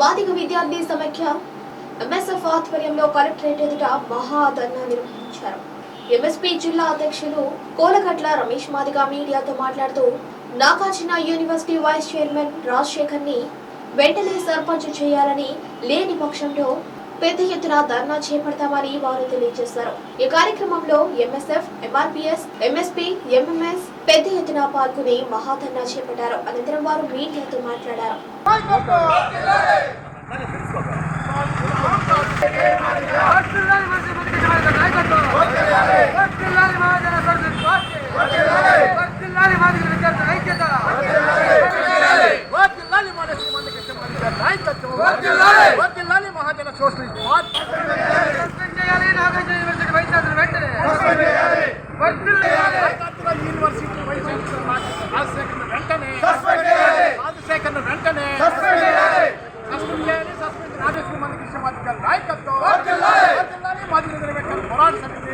మాదిగ విద్యార్థి సమైక్య ఎంఎస్ఎఫ్ ఆధ్వర్యంలో కలెక్టరేట్ ఎదుట మహాధర్నా నిర్వహించారు. ఎంఎస్పీ జిల్లా అధ్యక్షులు కోలగట్ల రమేష్ మాదిగ మీడియాతో మాట్లాడుతూ నాగార్జున యూనివర్సిటీ వైస్ చైర్మన్ రాజశేఖర్ని వెంటనే సర్పంచ్ చేయాలని లేని పక్షంలో పెద్ద ఎత్తున ధర్నా చేపడతామని వారు తెలియజేశారు. ఈ కార్యక్రమంలో ఎంఎస్ఎఫ్ ఎంఆర్పిఎస్ ఎంఎస్పీ ఎంఎంఎస్ పెద్ద ఎత్తున పాల్గొని మహాధర్నా చేపట్టారు. అనంతరం వారు మీడియాతో మాట్లాడారు. ఐక్యత. Socialist party. సస్పెండ్ చేయాలి నాగార్జున యూనివర్సిటీ వైస్ ఛాన్సలర్ వెంటనే. వర్ధిల్లాలి. నాగార్జున యూనివర్సిటీ వైస్ ఛాన్సలర్ రాజశేఖర్ను వెంటనే రాజశేఖర్ను వెంటనే సస్పెండ్ చేయాలి సస్పెండ్ రాజే శ్రీమంతుకి ఇష్టపడిన నాయకత్వం. మాదిగ నిలబెట్టిన పోరాట సమితి.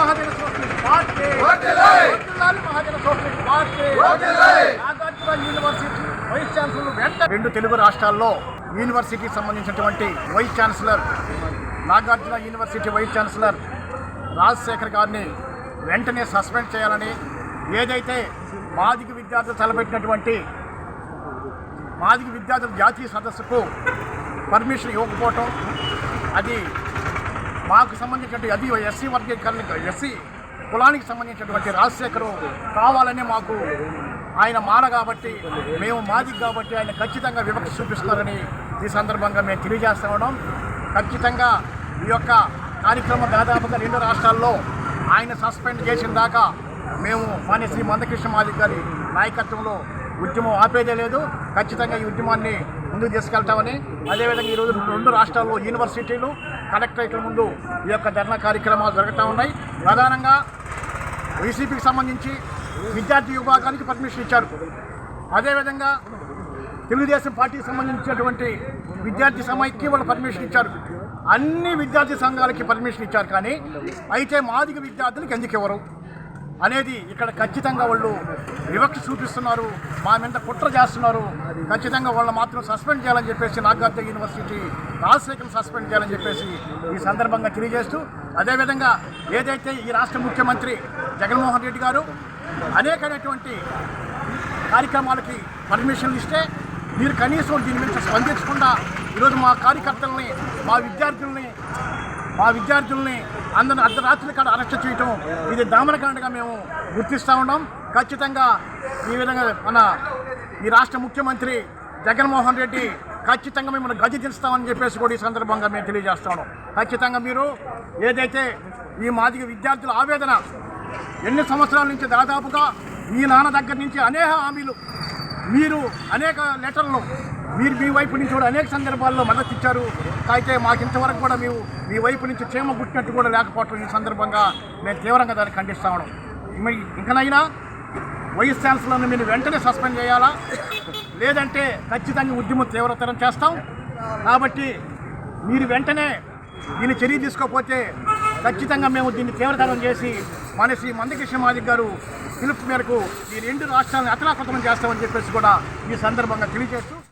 Mahajana socialist party. Mahajana socialist party. Nagarjuna university vice chancellor వెంట రెండు తెలుగు రాష్ట్రాల్లో యూనివర్సిటీకి సంబంధించినటువంటి vice chancellor Nagarjuna university vice chancellor Rajasekhar గారిని వెంటనే సస్పెండ్ చేయాలని ఏదైతే మాదిక విద్యార్థులు తలపెట్టినటువంటి మాదిక విద్యార్థుల జాతీయ సదస్సుకు పర్మిషన్ ఇవ్వకపోవటం అది మాకు సంబంధించినటువంటి అది ఎస్సీ వర్గీకరణ ఎస్సీ కులానికి సంబంధించినటువంటి రాజశేఖరు కావాలని మాకు ఆయన మాన కాబట్టి మేము మాది కాబట్టి ఆయన ఖచ్చితంగా వివక్ష చూపిస్తారని ఈ సందర్భంగా మేము తెలియజేస్తా ఉన్నాం. ఖచ్చితంగా ఈ యొక్క కార్యక్రమం దాదాపుగా రెండు రాష్ట్రాల్లో ఆయన సస్పెండ్ చేసిన దాకా మేము మాన్య శ్రీ మందకృష్ణ మాదిక్ గారి నాయకత్వంలో ఉద్యమం ఆపేదే లేదు ఖచ్చితంగా ఈ ఉద్యమాన్ని ముందుకు తీసుకెళ్తామని. అదేవిధంగా ఈరోజు రెండు రాష్ట్రాల్లో యూనివర్సిటీలు కలెక్టరేట్ల ముందు ఈ యొక్క ధర్నా కార్యక్రమాలు జరుగుతూ ఉన్నాయి. ప్రధానంగా వైసీపీకి సంబంధించి విద్యార్థి విభాగానికి పర్మిషన్ ఇచ్చారు. అదేవిధంగా తెలుగుదేశం పార్టీకి సంబంధించినటువంటి విద్యార్థి సమైక్కి వాళ్ళు పర్మిషన్ ఇచ్చారు. అన్ని విద్యార్థి సంఘాలకి పర్మిషన్ ఇచ్చారు కానీ అయితే మాదిగ విద్యార్థులకు ఎందుకు ఇవ్వరు? అనేది ఇక్కడ ఖచ్చితంగా వాళ్ళు వివక్ష చూపిస్తున్నారు. మా మీద కుట్ర చేస్తున్నారు. ఖచ్చితంగా వాళ్ళు మాత్రం సస్పెండ్ చేయాలని చెప్పేసి నాగార్జున యూనివర్సిటీ రాజశేఖర్ సస్పెండ్ చేయాలని చెప్పేసి ఈ సందర్భంగా తెలియజేస్తూ అదేవిధంగా ఏదైతే ఈ రాష్ట్ర ముఖ్యమంత్రి జగన్మోహన్ రెడ్డి గారు అనేకమైనటువంటి కార్యక్రమాలకి పర్మిషన్లు ఇస్తే మీరు కనీసం దీని మీద స్పందించకుండా ఈరోజు మా కార్యకర్తల్ని మా విద్యార్థుల్ని మా విద్యార్థుల్ని అందరిని అర్ధరాత్రి కాడ అరెస్ట్ చేయటం ఇది దామనకాండగా మేము గుర్తిస్తూ ఉన్నాం. ఖచ్చితంగా ఈ విధంగా మన ఈ రాష్ట్ర ముఖ్యమంత్రి జగన్మోహన్ రెడ్డి ఖచ్చితంగా మిమ్మల్ని గది దిస్తామని చెప్పేసి కూడా ఈ సందర్భంగా మేము తెలియజేస్తాము ఖచ్చితంగా మీరు ఏదైతే ఈ మాదిగ విద్యార్థుల ఆవేదన ఎన్ని సంవత్సరాల నుంచి దాదాపుగా మీ నాన్న దగ్గర నుంచి అనేక హామీలు మీరు అనేక లెటర్లు మీరు మీ వైపు నుంచి కూడా అనేక సందర్భాల్లో మద్దతు ఇచ్చారు. అయితే మాకు ఇంతవరకు కూడా మేము మీ వైపు నుంచి క్షేమ గుట్టినట్టు కూడా లేకపోవటం ఈ సందర్భంగా మేము తీవ్రంగా దాన్ని ఖండిస్తా ఉన్నాం. ఇంకనైనా వైస్ ఛాన్సలర్ని మీరు వెంటనే సస్పెండ్ చేయాలా? లేదంటే ఖచ్చితంగా ఉద్యమం తీవ్రతరం చేస్తాం. కాబట్టి మీరు వెంటనే దీన్ని చర్య తీసుకోకపోతే ఖచ్చితంగా మేము దీన్ని తీవ్రతరం చేసి మన శ్రీ మందకృష్ణ మాదిక్ గారు పిలుపు మేరకు ఈ రెండు రాష్ట్రాలను అతలాకుతలం చేస్తామని చెప్పేసి కూడా ఈ సందర్భంగా తెలియజేస్తూ